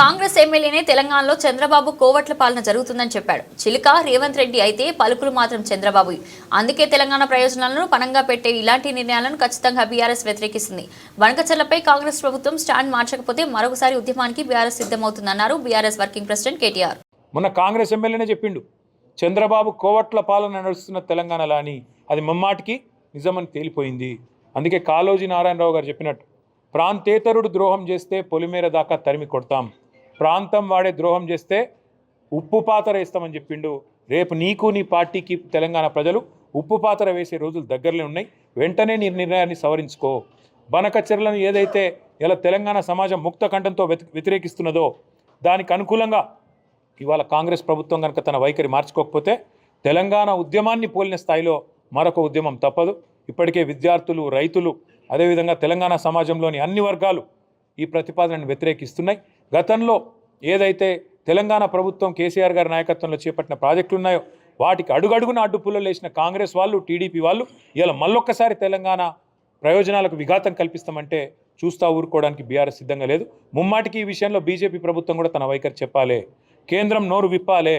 కాంగ్రెస్ ఎమ్మెల్యేనే తెలంగాణలో చంద్రబాబు కోవట్ల పాలన జరుగుతుందని చెప్పాడు. చిలుక రేవంత్ రెడ్డి అయితే పలుకులు మాత్రం చంద్రబాబు. అందుకే తెలంగాణ ప్రయోజనాలను పణంగా పెట్టే ఇలాంటి నిర్ణయాలను ఖచ్చితంగా బీఆర్ఎస్ వ్యతిరేకిస్తుంది. వనకచర్లపై కాంగ్రెస్ ప్రభుత్వం స్టాండ్ మార్చకపోతే మరొకసారి ఉద్యమానికి BRS సిద్ధమవుతుందన్నారు B R S working president K T R. మొన్న కాంగ్రెస్ ఎమ్మెల్యేనే చెప్పిండు చంద్రబాబు కోవట్ల పాలన నడుస్తున్న తెలంగాణలో అని. అది మమ్మాటికి నిజమని తేలిపోయింది. అందుకే కాళోజీ నారాయణరావు గారు చెప్పినట్టు ప్రాంతేతరుడు ద్రోహం చేస్తే పొలిమేర దాకా తరిమి కొడతాం. ప్రాంతం వాడే ద్రోహం చేస్తే ఉప్పు పాతర వేస్తామని చెప్పిండు. రేపు నీకు నీ పార్టీకి తెలంగాణ ప్రజలు ఉప్పు పాతర వేసే రోజులు దగ్గరలో ఉన్నాయి. వెంటనే నీ నిర్ణయాన్ని సవరించుకో. బనకచ్చర్లను ఏదైతే ఇలా తెలంగాణ సమాజం ముక్త కంఠంతో వ్యతి- వ్యతిరేకిస్తున్నదో దానికి అనుకూలంగా ఇవాళ కాంగ్రెస్ ప్రభుత్వం కనుక తన వైఖరి మార్చుకోకపోతే తెలంగాణ ఉద్యమాన్ని పోలిన స్థాయిలో మరొక ఉద్యమం తప్పదు. ఇప్పటికే విద్యార్థులు రైతులు అదేవిధంగా తెలంగాణ సమాజంలోని అన్ని వర్గాలు ఈ ప్రతిపాదనను వ్యతిరేకిస్తున్నాయి. గతంలో ఏదైతే తెలంగాణ ప్రభుత్వం కేసీఆర్ గారి నాయకత్వంలో చేపట్టిన ప్రాజెక్టులు ఉన్నాయో వాటికి అడుగడుగున అడ్డుపుల్లలు వేసిన కాంగ్రెస్ వాళ్ళు టీడీపీ వాళ్ళు ఇలా మళ్ళొక్కసారి తెలంగాణ ప్రయోజనాలకు విఘాతం కల్పిస్తామంటే చూస్తా ఊరుకోవడానికి బీఆర్ఎస్ సిద్ధంగా లేదు. ముమ్మాటికి ఈ విషయంలో బీజేపీ ప్రభుత్వం కూడా తన వైఖరి చెప్పాలి. కేంద్రం నోరు విప్పాలే.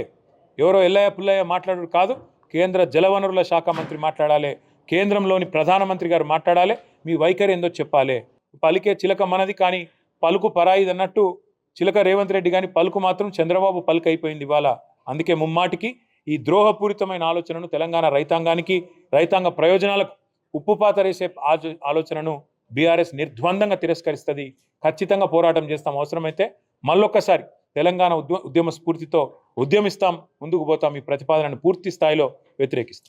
ఎవరో ఎల్లయ్య పుల్లయ్య మాట్లాడు కాదు కేంద్ర జలవనరుల శాఖ మంత్రి మాట్లాడాలి. కేంద్రంలోని ప్రధానమంత్రి గారు మాట్లాడాలి. మీ వైఖరి ఏందో చెప్పాలి. పలికే చిలక మనది కానీ పలుకు పరాయిది అన్నట్టు చిలక రేవంత్ రెడ్డి కానీ పలుకు మాత్రం చంద్రబాబు పలుకు అయిపోయింది ఇవాళ. అందుకే ముమ్మాటికి ఈ ద్రోహపూరితమైన ఆలోచనను తెలంగాణ రైతాంగానికి రైతాంగ ప్రయోజనాలకు ఉప్పుపాతరేసే ఆజ- ఆలోచనను బీఆర్ఎస్ నిర్ద్వందంగా తిరస్కరిస్తుంది. ఖచ్చితంగా పోరాటం చేస్తాం. అవసరమైతే మళ్ళొక్కసారి తెలంగాణ ఉద్య ఉద్యమ స్ఫూర్తితో ఉద్యమిస్తాం. ముందుకు పోతాం. ఈ ప్రతిపాదనను పూర్తి స్థాయిలో వ్యతిరేకిస్తాం.